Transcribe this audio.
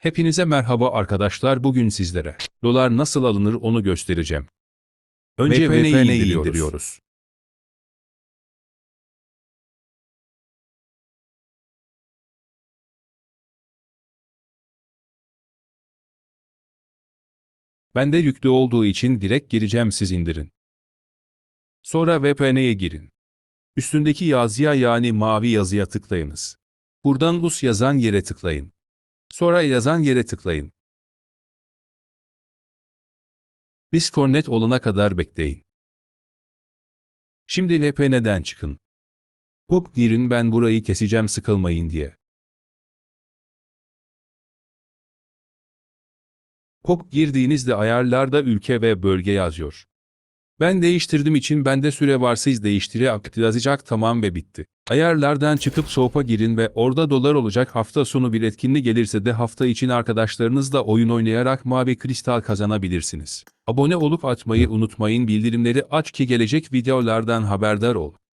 Hepinize merhaba arkadaşlar bugün sizlere dolar nasıl alınır onu göstereceğim. Önce VPN'yi indiriyoruz. indiriyoruz. Bende yüklü olduğu için direkt gireceğim siz indirin. Sonra VPN'ye girin. Üstündeki yazıya yani mavi yazıya tıklayınız. Buradan US yazan yere tıklayın. Sonra yazan yere tıklayın. Disconnect olana kadar bekleyin. Şimdi VPN'den çıkın. Hop girin ben burayı keseceğim sıkılmayın diye. Hop girdiğinizde ayarlarda ülke ve bölge yazıyor. Ben değiştirdim için bende süre var siz değiştire aktif yazacak tamam ve bitti. Ayarlardan çıkıp soğupa girin ve orada dolar olacak hafta sonu bir etkinlik gelirse de hafta için arkadaşlarınızla oyun oynayarak mavi kristal kazanabilirsiniz. Abone olup atmayı unutmayın bildirimleri aç ki gelecek videolardan haberdar ol.